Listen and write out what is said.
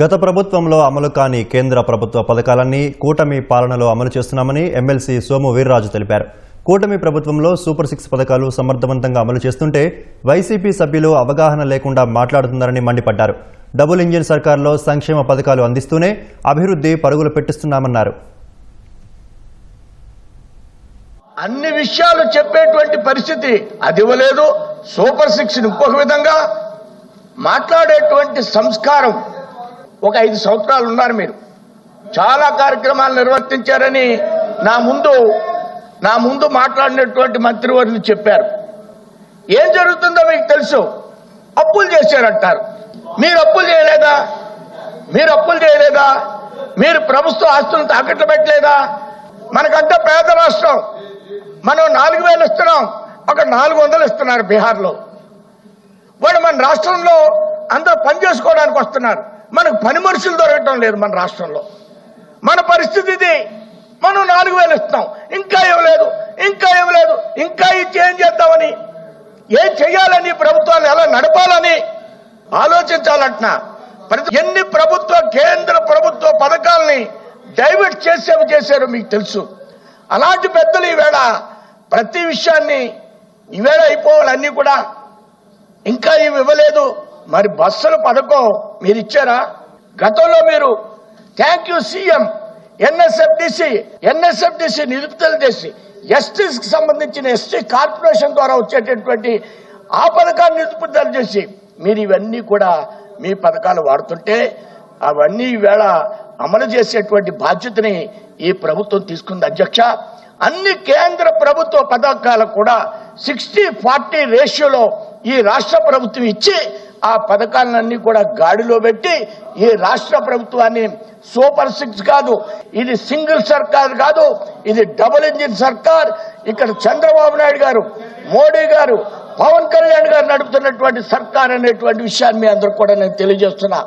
గత ప్రభుత్వంలో అమలు కాని కేంద్ర ప్రభుత్వ పథకాలన్నీ కూటమి పాలనలో అమలు చేస్తున్నామని ఎమ్మెల్సీ సోము వీర్రాజు తెలిపారు. కూటమి ప్రభుత్వంలో సూపర్ సిక్స్ పథకాలు సమర్థవంతంగా అమలు చేస్తుంటే వైసీపీ సభ్యులు అవగాహన లేకుండా మాట్లాడుతున్నారని మండిపడ్డారు. డబుల్ ఇంజిన్ సర్కార్లో సంక్షేమ పథకాలు అందిస్తూనే అభివృద్ధి పరుగులు పెట్టిస్తున్నామన్నారు. అన్ని విషయాలు చెప్పేటువంటి పరిస్థితి అది ఇవ్వలేదు. సూపర్ సిక్స్ ఇంకొక విధంగా మాట్లాడేటువంటి సంస్కారం ఒక ఐదు సంవత్సరాలు ఉన్నారు మీరు. చాలా కార్యక్రమాలు నిర్వర్తించారని నా ముందు నా ముందు మాట్లాడినటువంటి మంత్రివర్యులు చెప్పారు. ఏం జరుగుతుందో మీకు తెలుసు. అప్పులు చేశారంటారు. మీరు అప్పులు చేయలేదా? మీరు అప్పులు చేయలేదా? మీరు ప్రభుత్వ ఆస్తులను తాకట్లు పెట్టలేదా? మనకంటే పేద రాష్ట్రం. మనం నాలుగు వేలు ఇస్తున్నాం. ఒక నాలుగు వందలు ఇస్తున్నారు బీహార్లో. వాడు మన రాష్ట్రంలో అందరూ పని చేసుకోవడానికి వస్తున్నారు. మనకు పని మనుషులు దొరకటం లేదు మన రాష్ట్రంలో. మన పరిస్థితి ఇది. మనం నాలుగు వేలు ఇస్తున్నాం. ఇంకా ఇవ్వలేదు ఇంకా ఇవ్వలేదు ఇంకా ఇచ్చి ఏం చేద్దామని. ఏం చేయాలని ప్రభుత్వాన్ని ఎలా నడపాలని ఆలోచించాలంటున్నా. ప్రతి ఎన్ని ప్రభుత్వ కేంద్ర ప్రభుత్వ పథకాలని డైవర్ట్ చేసేవి చేశారో మీకు తెలుసు. అలాంటి పెద్దలు ఈవేళ ప్రతి విషయాన్ని ఈవేళ అయిపోవాలి అన్నీ కూడా ఇంకా ఇవి ఇవ్వలేదు. మరి బస్సుల పథకం మీరు ఇచ్చారా? గతంలో మీరు thank you CM NSFDC NSFDC నిలుపుదల చేసి ఎస్టీస్కి సంబంధించిన ఎస్టీ కార్పొరేషన్ ద్వారా వచ్చేటటువంటి ఆ పథకాన్ని నిలుపుదల చేసి మీరు ఇవన్నీ కూడా మీ పథకాలు వాడుతుంటే అవన్నీ ఈవేళ అమలు చేసేటువంటి బాధ్యతని ఈ ప్రభుత్వం తీసుకుంది. అధ్యక్ష అన్ని కేంద్ర ప్రభుత్వ పథకాలకు కూడా సిక్స్టీ ఫార్టీ రేషియోలో ఈ రాష్ట్ర ప్రభుత్వం ఇచ్చి ఆ పథకాలన్నీ కూడా గాడిలో పెట్టి ఈ రాష్ట్ర ప్రభుత్వాన్ని సూపర్ సిక్స్ కాదు ఇది సింగిల్ సర్కార్ కాదు ఇది డబుల్ ఇంజిన్ సర్కార్. ఇక్కడ చంద్రబాబు నాయుడు గారు మోడీ గారు పవన్ కళ్యాణ్ గారు నడుపుతున్నటువంటి సర్కార్ అనేటువంటి విషయాన్ని మీ అందరూ కూడా నేను తెలియజేస్తున్నా.